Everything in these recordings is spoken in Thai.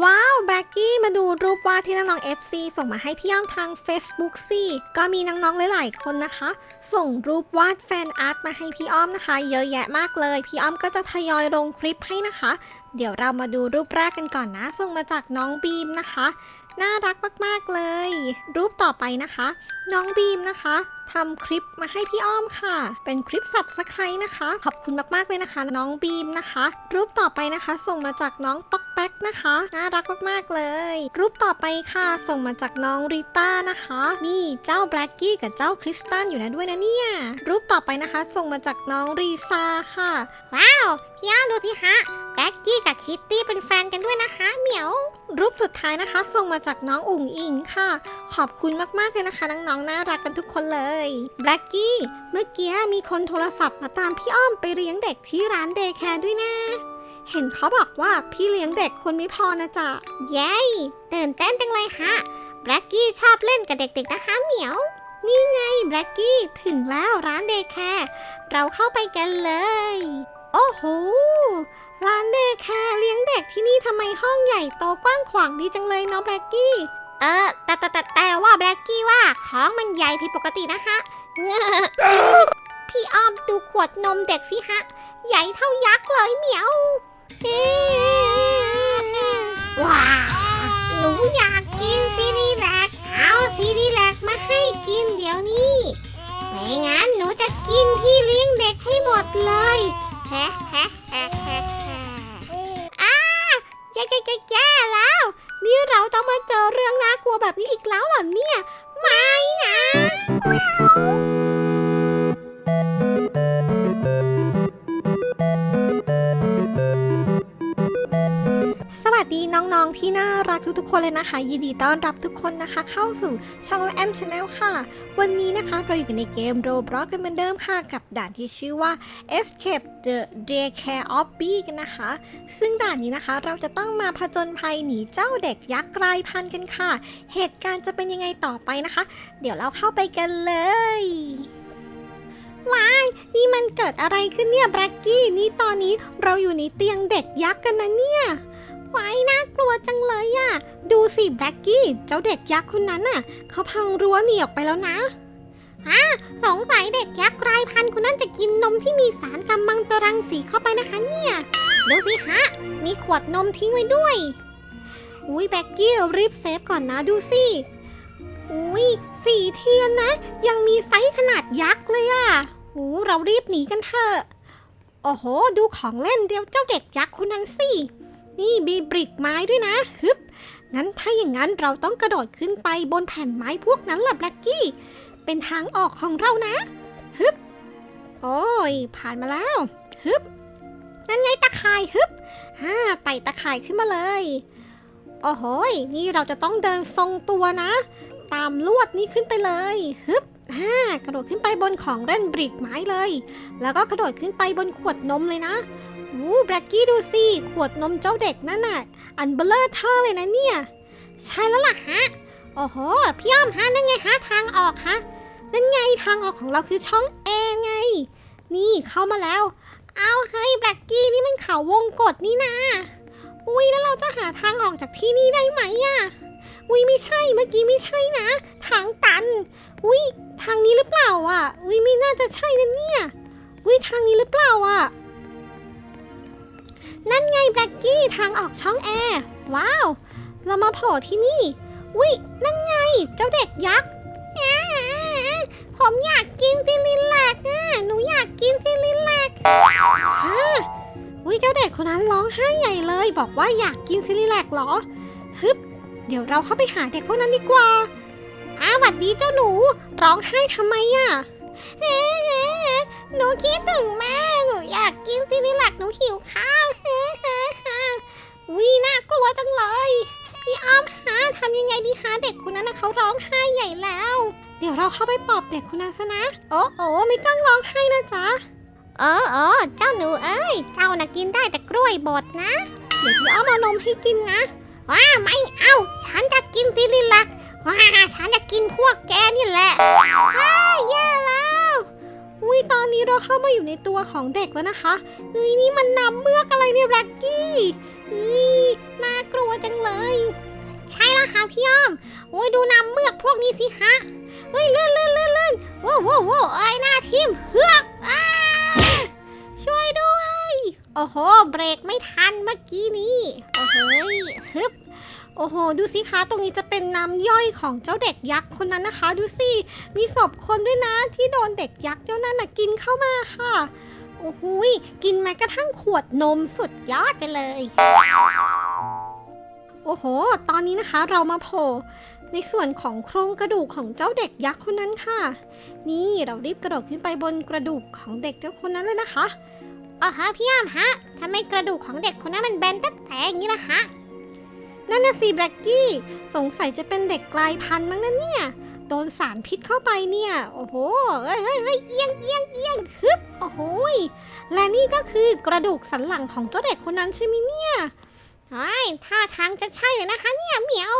ว้าวแบล็กกี้มาดูรูปวาดที่น้องๆ FC ส่งมาให้พี่อ้อมทาง Facebook สิก็มีน้องๆหลายๆคนนะคะ ส่งรูปวาดแฟนอาร์ตมาให้พี่อ้อมนะคะ เยอะแยะมากเลย พี่อ้อมก็จะทยอยลงคลิปให้นะคะ เดี๋ยวเรามาดูรูปแรกกันก่อนนะ ส่งมาจากน้องบีมนะคะ น่ารักมากๆเลย รูปต่อไปนะคะ น้องบีมนะคะทำคลิปมาให้พี่อ้อมค่ะ เป็นคลิปสับสไครนะคะ ขอบคุณมากๆเลยนะคะ น้องบีมนะคะ รูปต่อไปนะคะ ส่งมาจากน้องป๊อก แป๊กนะคะ น่ารักมากๆเลย รูปต่อไปค่ะ ส่งมาจากน้องริต้านะคะ มีเจ้าแบล็กกี้กับเจ้าคริสตันอยู่นะด้วยนะเนี่ย รูปต่อไปนะคะ ส่งมาจากน้องรีซาค่ะ ว้าวพี่อ้อมดูสิฮะแบล็กกี้กับคิตตี้เป็นแฟนกันด้วยนะคะ เหมียว รูปสุดท้ายนะคะ ส่งมาจากน้องอุ๋งอิงค่ะ ขอบคุณมากๆเลยนะคะน้องๆน่ารักกันทุกคนเลยแบล็กกี้เมื่อกี้มีคนโทรศัพท์มาตามพี่อ้อมไปเลี้ยงเด็กที่ร้านเดย์แคร์ด้วยนะ เห็นเขาบอกว่าพี่เลี้ยงเด็กคนไม่พอนะจ๊ะเย้ตื่นเต้นจังเลยฮะแบล็กกี้ชอบเล่นกับเด็กๆนะคะเหมียว นี่ไงแบล็กกี้ถึงแล้วร้านเดย์แคร์เราเข้าไปกันเลย โอ้โหร้านเดย์แคร์เลี้ยงเด็กที่นี่ทำไมห้องใหญ่โตกว้างขวางดีจังเลยเนาะแบล็กกี้เออแต่แต่แต่แต่ว่าแบล็กกี้ว่าของมันใหญ่ผิดปกตินะคะเงพี่อ้อมดูขวดนมเด็กสิฮะ ใหญ่เท่ายักษ์เลยเหมียว ว้าหนูอยากกินซีรีแลกเอาซีรีแลกมาให้กินเดี๋ยวนี้ไม่งั้นหนูจะกินที่เลี้ยงเด็กให้หมดเลยแฮะแฮะแฮะแฮะแฮะอ้าแย่แย่แย่แย่แล้ว นี่เราต้องมาเจอเรื่องน่ากลัวแบบนี้อีกแล้วเหรอเนี่ย ไม่นะ ทุกๆ คนเลยนะคะ ยินดีต้อนรับทุกคนนะคะ เข้าสู่ช่องแอมชาแนลค่ะ วันนี้นะคะเราอยู่กันในเกม Roblox กันเหมือนเดิมค่ะ กับด่านที่ชื่อว่า Escape the Daycare of Bee กันนะคะ ซึ่งด่านนี้นะคะเราจะต้องมาผจญภัยหนีเจ้าเด็กยักษ์กลายพันธุ์กันค่ะ เหตุการณ์จะเป็นยังไงต่อไปนะคะ เดี๋ยวเราเข้าไปกันเลยว้ายนี่มันเกิดอะไรขึ้นเนี่ยแบล็กกี้นี่ตอนนี้เราอยู่ในเตียงเด็กยักษ์กันนะเนี่ย ว้ายน่ากลัวจังเลยอะดูสิแบล็กกี้ เจ้าเด็กยักษ์คนนั้นน่ะ เขาพังรั้วหนีออกไปแล้วนะอะสงสัยเด็กยักษ์กลายพันธุ์คนนั้นจะกินนมที่มีสารกัมมันตรังสีเข้าไปนะคะเนี่ยดูสิฮะ มีขวดนมทิ้งไว้ด้วย อุ้ยแบ็กกี้รีบเซฟก่อนนะดูสิ อุ้ยสีเทียนนะ ยังมีไซส์ขนาดยักษ์เลยอะหูเรารีบหนีกันเถอะโอ้โห ดูของเล่นเดียวเจ้าเด็กยักษ์คนนั้นสิ นี่มีบริกไม้ด้วยนะฮึบงั้นถ้าอย่างนั้นเราต้องกระโดดขึ้นไปบนแผ่นไม้พวกนั้นแหละแบล็กกี้ เป็นทางออกของเรานะฮึบโอ้ย ผ่านมาแล้วฮึบนั่นไงตะข่ายฮึบฮ่าไต่ตะข่ายขึ้นมาเลย โอ้โหนี่เราจะต้องเดินทรงตัวนะ ตามลวดนี้ขึ้นไปเลยฮึบฮ่ากระโดดขึ้นไปบนของเล่นบริกไม้เลย แล้วก็กระโดดขึ้นไปบนขวดนมเลยนะ วู้แบล็กกี้ดูสิ ขวดนมเจ้าเด็กนั่นน่ะ อันเบลเลอร์เธอเลยนะเนี่ย ใช่แล้วล่ะฮะ โอ้โห พี่อ้อมฮะ นั่นไงฮะ ทางออกฮะ นั่นไงทางออกของเราคือช่องแอร์ไง นี่เข้ามาแล้ว เอาเฮ้ยแบล็กกี้นี่มันเขาวงกดนี่นาอุ้ยแล้วเราจะหาทางออกจากที่นี่ได้ไหมอะอุ้ยไม่ใช่เมื่อกี้ไม่ใช่นะ ทางตัน อุ้ยทางนี้หรือเปล่าอะอุ้ยไม่น่าจะใช่นะเนี่ย อุ้ยทางนี้หรือเปล่าอะนั่นไง แบล็กกี้ทางออกช่องแอร์ ว้าว เรามาโผล่ที่นี่อุ้ยนั่นไง เจ้าเด็กยักษ์ผมอยากกินซิลิแลกอะหนูอยากกินซิลิแลกฮะอุ้ยเจ้าเด็กคนนั้นร้องไห้ใหญ่เลย บอกว่าอยากกินซิลิแลกเหรอ ฮึบ เดี๋ยวเราเข้าไปหาเด็กพวกนั้นดีกว่า อ้าวหวัดดีเจ้าหนู ร้องไห้ทำไมอะเฮ้หนูคิดถึงแม่ หนูอยากกินซิลิแลกหนูหิวข้าว วิน่ากลัวจังเลย พี่อ้อมหาทำยังไงดีหาเด็กคนนั้นนะเขาร้องไห้ใหญ่แล้ว เดี๋ยวเราเข้าไปปลอบเด็กคนนั้นซะนะ โอ้โอ้ไม่ต้องร้องไห้นะจ๊ะเออเออเจ้าหนูเอ้ย เจ้าน่ะกินได้แต่กล้วยบดนะ เดี๋ยวพี่อ้อมเอานมให้กินนะว้าไม่เอา ฉันจะกินซิลิลักว้าฉันจะกินพวกแกนี่แหละว้าแย่แล้วอุ้ยตอนนี้เราเข้ามาอยู่ในตัวของเด็กแล้วนะคะเฮ้ยนี่มันน้ำเมือกอะไรเนี่ยแบล็กกี้ เฮ้ยน่ากลัวจังเลย ใช่แล้วค่ะพี่อ้อม โอ้ยดูน้ำเมือกพวกนี้สิฮะเฮ้ยเลื่อนเลื่อนเลื่อนเลื่อนว้าวว้าวว้าวไอ้หน้าทิมเฮือกอ้าช่วยด้วย โอ้โห เบรกไม่ทันเมื่อกี้นี้โอ้โหยฮึบโอ้โห ดูสิคะ ตรงนี้จะเป็นน้ำย่อยของเจ้าเด็กยักษ์คนนั้นนะคะ ดูสิ มีศพคนด้วยนะที่โดนเด็กยักษ์เจ้านั่นนะกินเข้ามาค่ะ โอ้โหยกินแม้กระทั่งขวดนมสุดยอดไปเลย โอ้โห ตอนนี้นะคะเรามาโผล่ในส่วนของโครงกระดูกของเจ้าเด็กยักษ์คนนั้นค่ะ นี่เรารีบกระโดดขึ้นไปบนกระดูกของเด็กเจ้าคนนั้นเลยนะคะอ๋อฮะพี่ยามฮะทำไมกระดูกของเด็กคนนั้นมันแบนตั้งแต่อย่างนี้ล่ะฮะนั่นน่ะสิแบล็กกี้สงสัยจะเป็นเด็กกลายพันธุ์มั้งนะเนี่ยโดนสารพิษเข้าไปเนี่ย โอ้โหเฮ้ยเฮ้ยเอียงเอียงเอียงฮึบ โอ้โหยและนี่ก็คือกระดูกสันหลังของเจ้าเด็กคนนั้นใช่ไหมเนี่ยไอ้ท่าทางจะใช่เลยนะคะเนี่ยเหมียว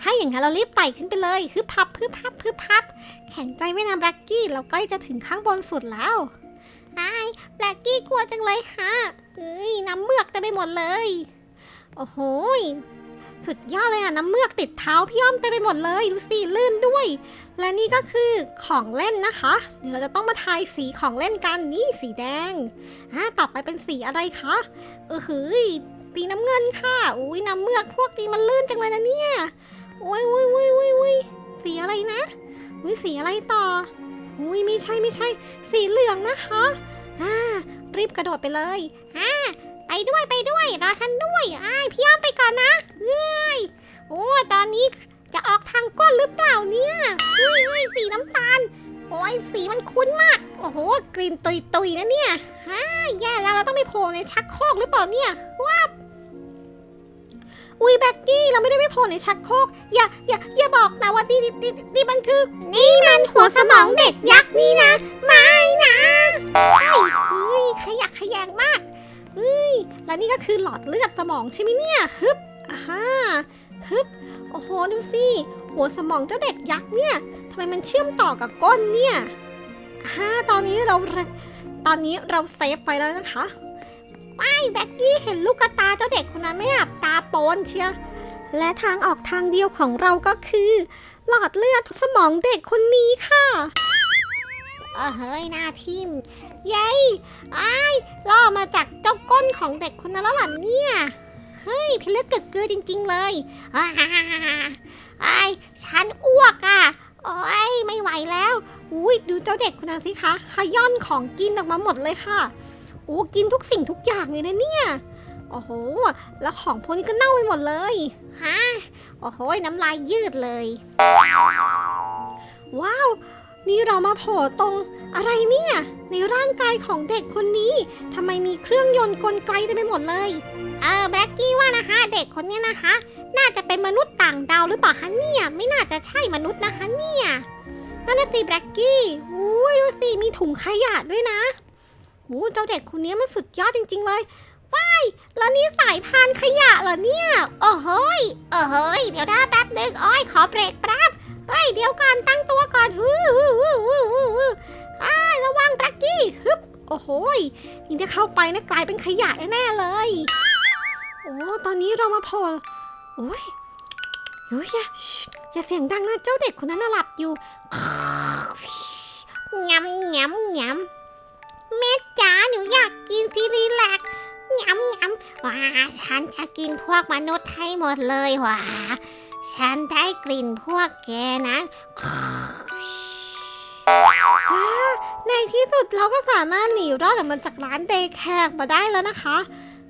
ถ้าอย่างนั้นเรารีบไต่ขึ้นไปเลยฮึบพับฮึบพับฮึบพับ แข็งใจไว้นะแบล็กกี้เราใกล้จะถึงข้างบนสุดแล้วไอ้แบล็กกี้กลัวจังเลยฮะเฮ้ยน้ำเมือกเต็มไปหมดเลย โอ้โหย สุดยอดเลยอะน้ำเมือกติดเท้าพี่อ้อมเต็มไปหมดเลยดูสิลื่นด้วย และนี่ก็คือของเล่นนะคะเดี๋ยวเราจะต้องมาทายสีของเล่นกันนี่สีแดงอ่าต่อไปเป็นสีอะไรคะเออหืยตีน้ำเงินค่ะอุ้ยน้ำเมือกพวกนี้มันลื่นจังเลยนะเนี่ยโอ้ยโอ้ยโอ้ยโอ้ยโอ้ยสีอะไรนะอุ้ยสีอะไรต่ออุ้ยไม่ใช่ไม่ใช่ สีเหลืองนะคะอ่ารีบกระโดดไปเลยอ่า ไปด้วยไปด้วยรอฉันด้วยอ้ายพี่อ้อมไปก่อนนะเอ้ยโอ้ตอนนี้จะออกทางก้นหรือเปล่าเนี่ยเฮ้ยเฮ้ยสีน้ำตาล โอ้ยสีมันคุ้นมาก โอ้โห กลิ่นตุยตุยนะเนี่ยฮ่าแย่แล้วเราต้องไปโผล่ในชักโครกหรือเปล่าเนี่ยว้าบอุ้ยแบ็กกี้เราไม่ได้ไปโผล่ในชักโครกอย่าอย่าอย่าบอกนะว่านี่นี่นี่นี่มันคือ นี่มันหัวสมองเด็กยักษ์นี่นะ ไม่นะเฮ้ยขยักขยงมาก เฮ้ย และนี่ก็คือหลอดเลือดสมองใช่ไหมเนี่ย ฮึบอ่าฮะฮึบ โอ้โห ดูสิ หัวสมองเจ้าเด็กยักษ์เนี่ยทำไมมันเชื่อมต่อกับก้นเนี่ยฮ่าตอนนี้เรา ตอนนี้เราเซฟไว้แล้วนะคะไม่แบ็กกี้เห็นลูกตาเจ้าเด็กคนนั้นไหม่อับตาโปนเชียและทางออกทางเดียวของเราก็คือ หลอดเลือดสมองเด็กคนนี้ค่ะ เออเฮ้ยหน้าทิมเย้ยอ้ายล่อมาจากเจ้าก้นของเด็กคนนั้นแล้วเหรอเนี่ย เฮ้ยพิลึกกึกกือจริง ๆ เลยอ้าไอ้ายฉันอ้วกอะ โอ้ยไม่ไหวแล้ว อุ้ยดูเจ้าเด็กคนนั้นสิคะขย่อนของกินออกมาหมดเลยค่ะโอ้กินทุกสิ่งทุกอย่างเลยนะเนี่ย โอ้โห แล้วของพวกนี้ก็เน่าไปหมดเลยฮะโอ้โหน้ำลายยืดเลย ว้าว นี่เรามาโผล่ตรงอะไรเนี่ย ในร่างกายของเด็กคนนี้ทำไมมีเครื่องยนต์กลไกเต็มไปหมดเลยเออแบล็กกี้ว่านะคะเด็กคนนี้นะคะ น่าจะเป็นมนุษย์ต่างดาวหรือเปล่าคะเนี่ยไม่น่าจะใช่มนุษย์นะคะเนี่ยนั่นน่ะสิแบล็กกี้อุ้ยดูสิมีถุงขยะด้วยนะโอ้เจ้าเด็กคนนี้มันสุดยอดจริง ๆ เลยว้ายแล้วนี่สายพานขยะเหรอเนี่ยโอ้โหยเออเฮ้ยเดี๋ยวได้แป๊บนึงอ้อยขอเบรกแป๊บ เฮ้ยเดี๋ยวก่อนตั้งตัวก่อนฮือฮือฮือฮือฮือฮืออ้าระวังแบล็กกี้ฮึบโอ้โหยนี่ถ้าเข้าไปนะกลายเป็นขยะแน่เลย โอ้ตอนนี้เรามาโผล่โอ้ยเฮ้ยอย่าอย่าเสียงดังนะเจ้าเด็กคนนั้นน่ะหลับอยู่ยำยำยำแม่จ๋าหนูอยากกินซีรีแลกยำยำว้าฉันจะกินพวกมนุษย์ให้หมดเลยว้า ฉันได้กลิ่นพวกแกนะในที่สุดเราก็สามารถหนีรอดออกมาจากร้านเดย์แคร์มาได้แล้วนะคะ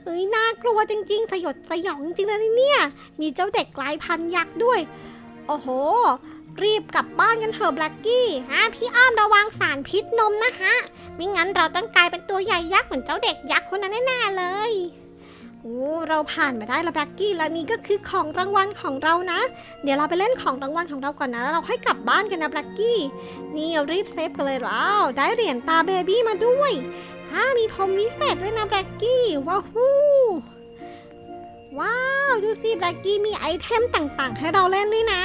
เฮ้ยน่ากลัวจริง ๆ สยดสยองจริงๆนะเนี่ย มีเจ้าเด็กกลายพันธุ์ยักษ์ด้วย โอ้โห รีบกลับบ้านกันเถอะแบล็กกี้ฮะพี่อ้อมระวังสารพิษนมนะฮะไม่งั้นเราต้องกลายเป็นตัวใหญ่ยักษ์เหมือนเจ้าเด็กยักษ์คนนั้นแน่ๆเลย โอ้เราผ่านมาได้แล้วแบล็กกี้แล้วนี่ก็คือของรางวัลของเรานะ เดี๋ยวเราไปเล่นของรางวัลของเราก่อนนะแล้วเราค่อยกลับบ้านกันนะแบล็กกี้นี่เอารีบเซฟกันเลยว้าวได้เหรียญตาเบบี้มาด้วยฮ่ามีพรมวิเศษด้วยนะแบล็กกี้ว้าวฮู้ว้าวดูสิแบล็กกี้มีไอเทมต่างๆ ให้เราเล่นด้วยนะ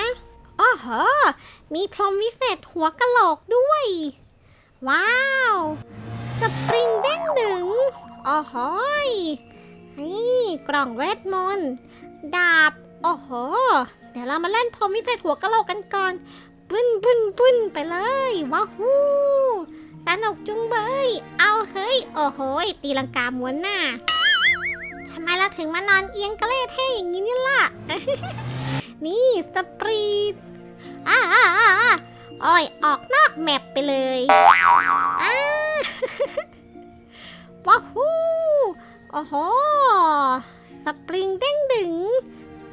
อ้อเหอมีพรมวิเศษหัวกะโหลกด้วย ว้าว สปริงเด้งดึงอ๋อหอย นี่กล่องเวทมนต์ดาบ โอ้โห เดี๋ยวเรามาเล่นพรมวิเศษหัวกะโหลกกันก่อนบึ้นบึ้นบึ้นไปเลยว้าวู้สนุกจุงเบย เอาเฮ้ย โอ้โหตีลังกาม้วนหน้าทำไมเราถึงมานอนเอียงกระเล่เท่อย่างนี้นี่ล่ะ นี่สปรีดอ่าอ่าอ่าอ่าโอ้ยออกนอกแมปไปเลยอ่าว้าวู้ อ้โห สปริงเด้งดึง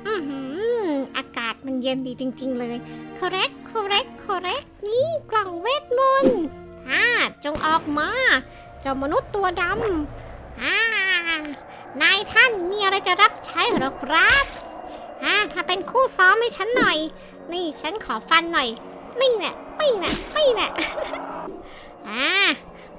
อือหือ อากาศมันเย็นดีจริง ๆ เลย correct correct correct นี่กล่องเวทมนต์อ่าจงออกมา เจ้ามนุษย์ตัวดำอ่านายท่านมีอะไรจะรับใช้หรอครับอ่าถ้าเป็นคู่ซ้อมให้ฉันหน่อย นี่ฉันขอฟันหน่อยนี่แน่ไม่แน่ไม่แน่อ่า